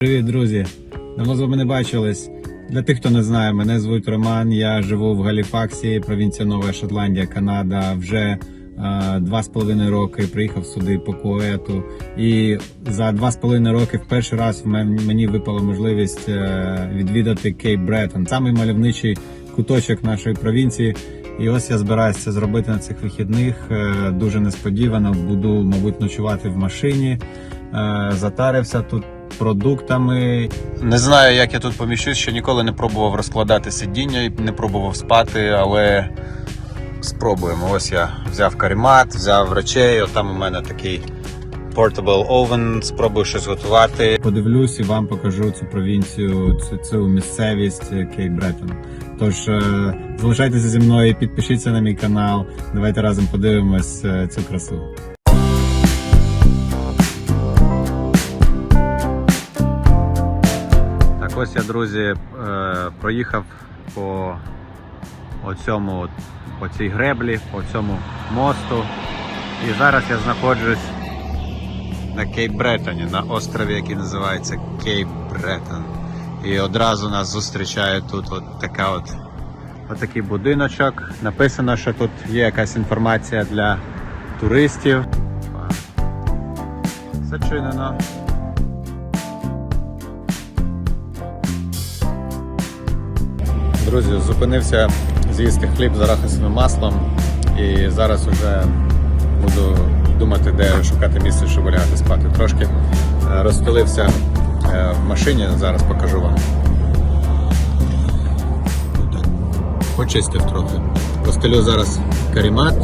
Привіт, друзі! Давно з вами не бачились. Для тих, хто не знає, мене звуть Роман. Я живу в Галіфаксі, провінція Нова Шотландія, Канада. Вже е, два з половиною роки приїхав сюди по куету. І за два з половиною роки в перший раз мені випала можливість е, відвідати Кейп Бреттон, самий мальовничий куточок нашої провінції. І ось я збираюся це зробити на цих вихідних. Е, Дуже несподівано буду, мабуть, ночувати в машині. Затарився тут продуктами. Не знаю, як я тут поміщусь, ще ніколи не пробував розкладати сидіння і не пробував спати, але спробуємо. Ось я взяв каремат, взяв речей, от там у мене такий portable oven, спробую щось готувати. Подивлюсь і вам покажу цю провінцію, цю, цю місцевість Кейп Бреттон. Тож е, залишайтеся зі мною, підпишіться на мій канал. Давайте разом подивимось е, цю красу. Ось я, друзі, е, проїхав по оцьому, по цій греблі, по цьому мосту. І зараз я знаходжусь на Кейп Бреттоні, на острові, який називається Кейп Бреттон. І одразу нас зустрічає тут от така от, от будиночок. Написано, що тут є якась інформація для туристів. Зачинено. Друзі, зупинився з'їсти хліб з арахисовим маслом і зараз вже буду думати, де шукати місце, щоб лягати спати. Трошки е, розстелився е, в машині, зараз покажу вам. Почистив трохи. Постелю зараз карімат,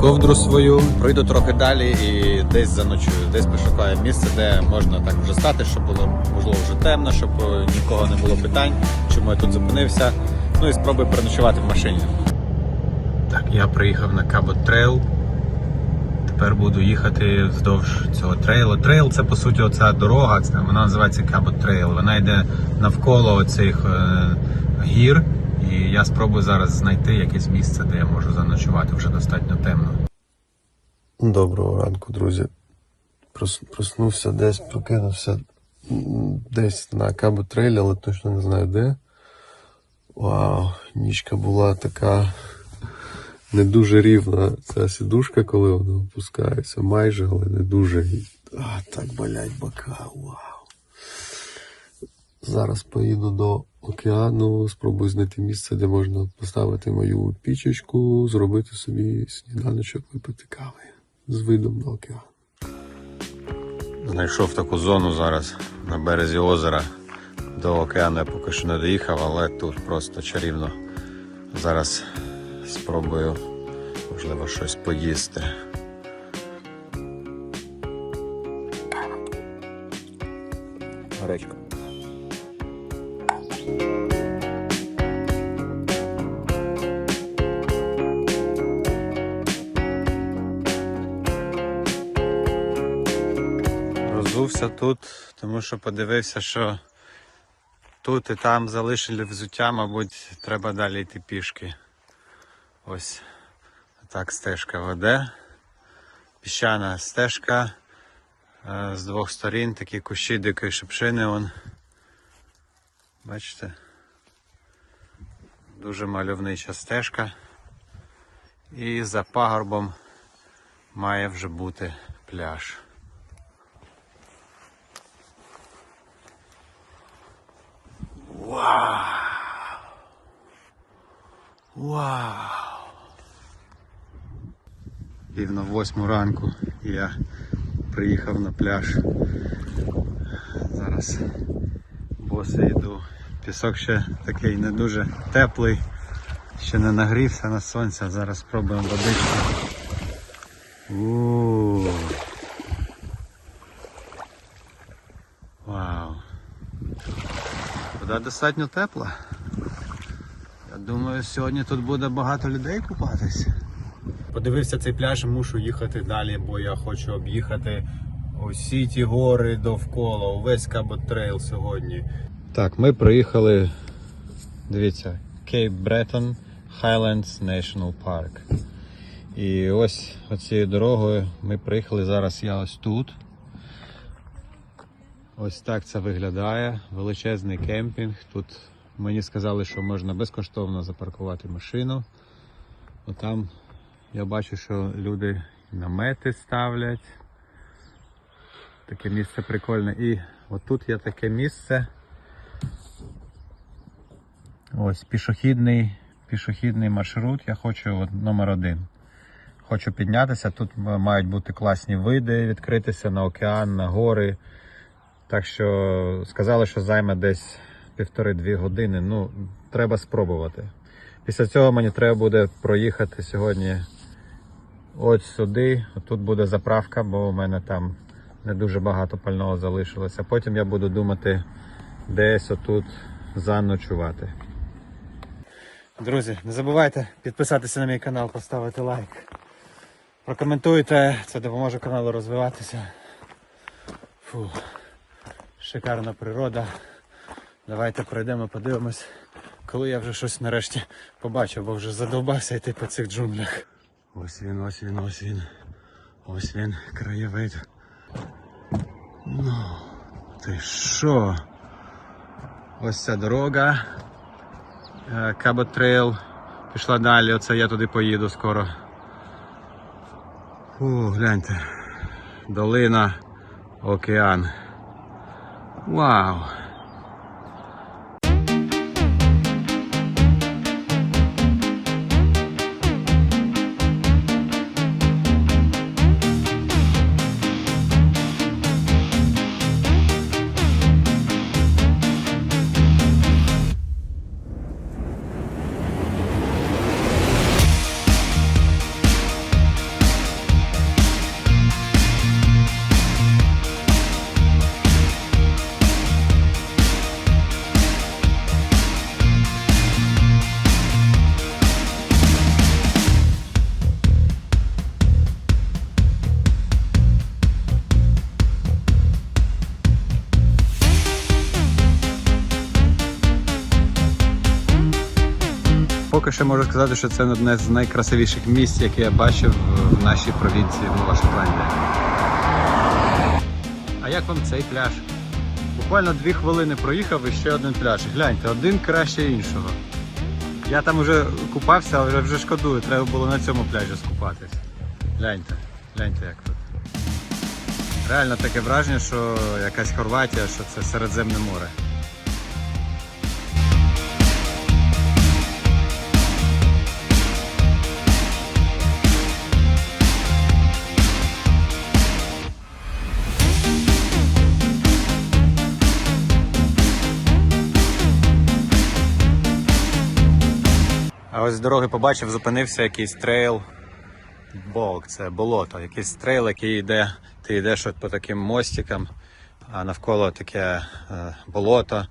ковдру свою, пройду трохи далі і десь заночую, десь пошукаю місце, де можна так вже стати, щоб було можливо вже темно, щоб е, нікого не було питань, чому я тут зупинився. Ну і спробую переночувати в машині. Так, я приїхав на Cabot Trail. Тепер буду їхати вздовж цього трейлу. Трейл це по суті оця дорога, вона називається Cabot Trail. Вона йде навколо оцих е, гір. І я спробую зараз знайти якесь місце, де я можу заночувати вже достатньо темно. Доброго ранку, друзі. Прос- Проснувся десь, прокинувся десь на кабу трейлі, але точно не знаю де. Вау, нічка була така не дуже рівна. Ця сідушка, коли вона опускається, майже, але не дуже. А, так болять бока. Вау. Зараз поїду до океану, спробую знайти місце, де можна поставити мою пічечку, зробити собі сніданочок, випити кави з видом на океан. Знайшов таку зону зараз на березі озера. До океану я поки що не доїхав, але тут просто чарівно. Зараз спробую, можливо, щось поїсти. Гречка. Розувся тут, тому що подивився, що тут і там залишили взуття, мабуть, треба далі йти пішки. Ось так стежка веде. Піщана стежка. Е, З двох сторін такі кущі дикої шипшини. Вон. Бачите? Дуже мальовнича стежка. І за пагорбом має вже бути пляж. Вау! Вау! Рівно в восьму ранку я приїхав на пляж. Зараз боси йду. Пісок ще такий не дуже теплий, ще не нагрівся на сонце, зараз спробуємо водичку. у Вау! Вода достатньо тепла. Я думаю, сьогодні тут буде багато людей купатись. Подивився цей пляж, мушу їхати далі, бо я хочу об'їхати усі ті гори довкола, увесь Кабот Трейл сьогодні. Так, ми приїхали. Дивіться, Кейп Бреттон Highlands National Park. І ось оцією дорогою ми приїхали зараз. Я ось тут. Ось так це виглядає. Величезний кемпінг. Тут мені сказали, що можна безкоштовно запаркувати машину. Отам я бачу, що люди намети ставлять. Таке місце прикольне. І отут є таке місце. Ось пішохідний, пішохідний маршрут. Я хочу от, номер один. Хочу піднятися. Тут мають бути класні види, відкритися на океан, на гори. Так що сказали, що займе десь півтори-дві години. Ну, треба спробувати. Після цього мені треба буде проїхати сьогодні от сюди. Тут буде заправка, бо у мене там не дуже багато пального залишилося. Потім я буду думати десь отут заночувати. Друзі, не забувайте підписатися на мій канал, поставити лайк. Прокоментуйте, це допоможе каналу розвиватися. Фу, шикарна природа. Давайте пройдемо, подивимось, коли я вже щось нарешті побачив, бо вже задовбався йти по цих джунглях. Ось він, ось він, ось він. Ось він, краєвид. Ну, ти що? Ось ця дорога. Кабот Трейл пішла далі, оце я туди поїду скоро. Фу, гляньте. Долина, океан. Вау! Що можу сказати, що це одне з найкрасивіших місць, яке я бачив в нашій провінції Нова Шотландія. А як вам цей пляж? Буквально дві хвилини проїхав і ще один пляж. Гляньте, один краще іншого. Я там вже купався, але вже шкодую, треба було на цьому пляжі скупатись. Гляньте, гляньте як тут. Реально таке враження, що якась Хорватія, що це Середземне море. Ось з дороги побачив, зупинився якийсь трейл. Болк, це болото, якийсь трейл, який йде, ти йдеш от по таким мостикам, а навколо таке е, болото.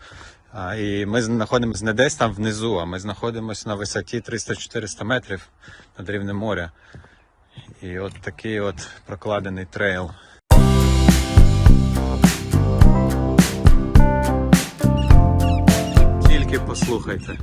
А, і ми знаходимося не десь там внизу, а ми знаходимося на висоті 300-400 метрів над рівнем моря. І от такий от прокладений трейл. Тільки послухайте.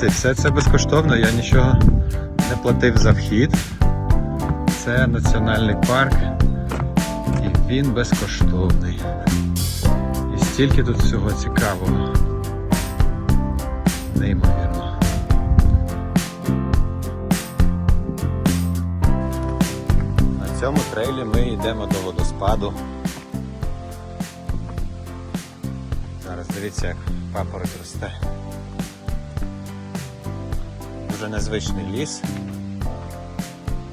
Дивіться, все це безкоштовно, я нічого не платив за вхід. Це національний парк і він безкоштовний. І стільки тут всього цікавого. Неймовірно. На цьому трейлі ми йдемо до водоспаду. Зараз дивіться, як папороть росте. Дуже незвичний ліс.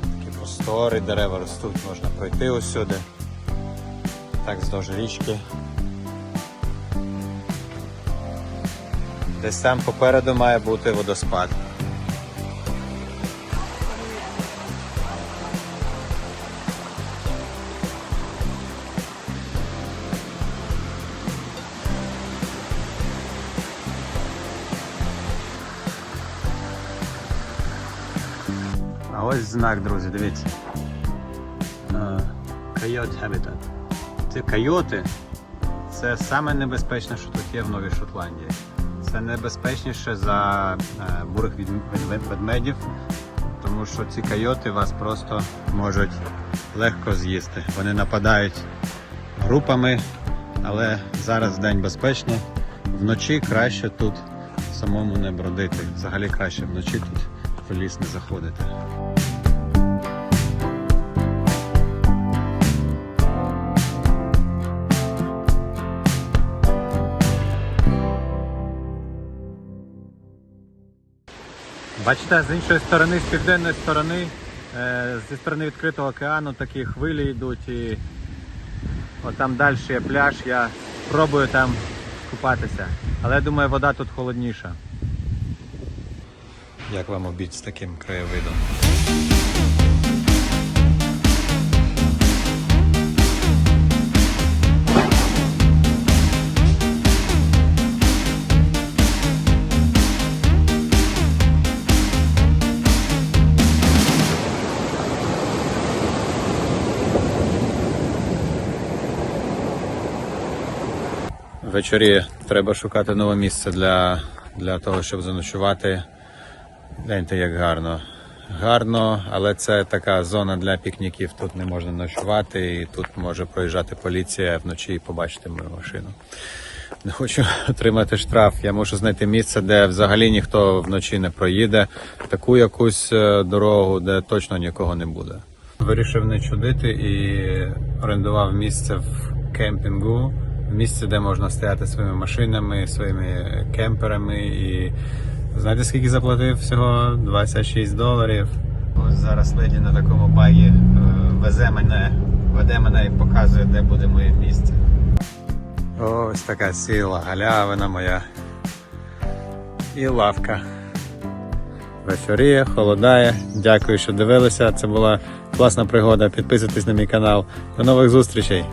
Такі простори, дерева ростуть, можна пройти усюди. Так вздовж річки. Десь там попереду має бути водоспад. Ось знак, друзі, дивіться. Coyote Habitat. Ці койоти це саме небезпечне, що тут є в Новій Шотландії. Це небезпечніше за е, бурих ведмедів, тому що ці койоти вас просто можуть легко з'їсти. Вони нападають групами, але зараз день безпечний. Вночі краще тут самому не бродити. Взагалі краще вночі тут в ліс не заходити. Бачите, з іншої сторони, з південної сторони, е, зі сторони відкритого океану такі хвилі йдуть і от там далі є пляж, я спробую там купатися. Але я думаю, вода тут холодніша. Як вам обід з таким краєвидом? Ввечері треба шукати нове місце для, для того, щоб заночувати. Гляньте, як гарно. Гарно, але це така зона для пікніків. Тут не можна ночувати, і тут може проїжджати поліція вночі і побачити мою машину. Не хочу отримати штраф. Я мушу знайти місце, де взагалі ніхто вночі не проїде, таку якусь е, дорогу, де точно нікого не буде. Вирішив не чудити і орендував місце в кемпінгу, місце, де можна стояти своїми машинами, своїми кемперами. І знаєте, скільки заплатив всього? 26 доларів. Ось зараз леді на такому багі е, везе мене, веде мене і показує, де буде моє місце. Ось така сіла галявина моя. І лавка. Вечоріє, холодає. Дякую, що дивилися. Це була класна пригода. Підписуйтесь на мій канал. До нових зустрічей!